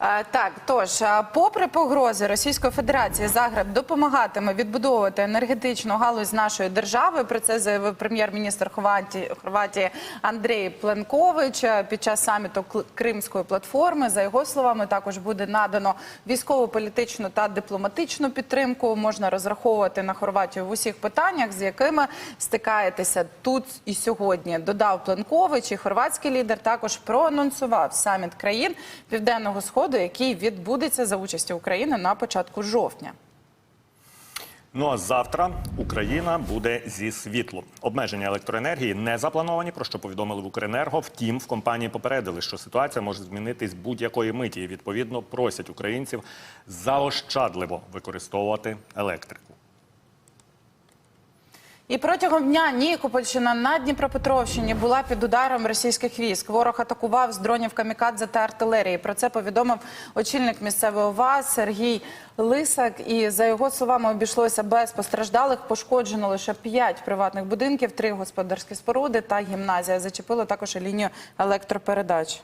Е, Так, тож, е, попри погрози Російської Федерації, Загреб допомагатиме відбудовувати енергетичну галузь нашої держави. Про це заявив прем'єр-міністр Хорватії, Андрій Пленкович е, під час саміту Кримської платформи. За його словами, також буде надано військово-політичну та дипломатичну підтримку. Можна розраховувати на Хорватію в усіх питаннях, з якими стикаєтеся тут і сьогодні. Додав Пленкович, і хорватський лідер також проанонсував саміт країн Південного Сходу, який відбудеться за участі України на початку жовтня. Ну а завтра Україна буде зі світлом. Обмеження електроенергії не заплановані, про що повідомили в Укренерго. Втім, в компанії попередили, що ситуація може змінитись будь-якої миті. І відповідно просять українців заощадливо використовувати електрику. І протягом дня Нікопольщина на Дніпропетровщині була під ударом російських військ. Ворог атакував з дронів камікадзе та артилерії. Про це повідомив очільник місцевої ОВА Сергій Лисак. І за його словами обійшлося без постраждалих. Пошкоджено лише п'ять приватних будинків, три господарські споруди та гімназія. Зачепило також і лінію електропередач.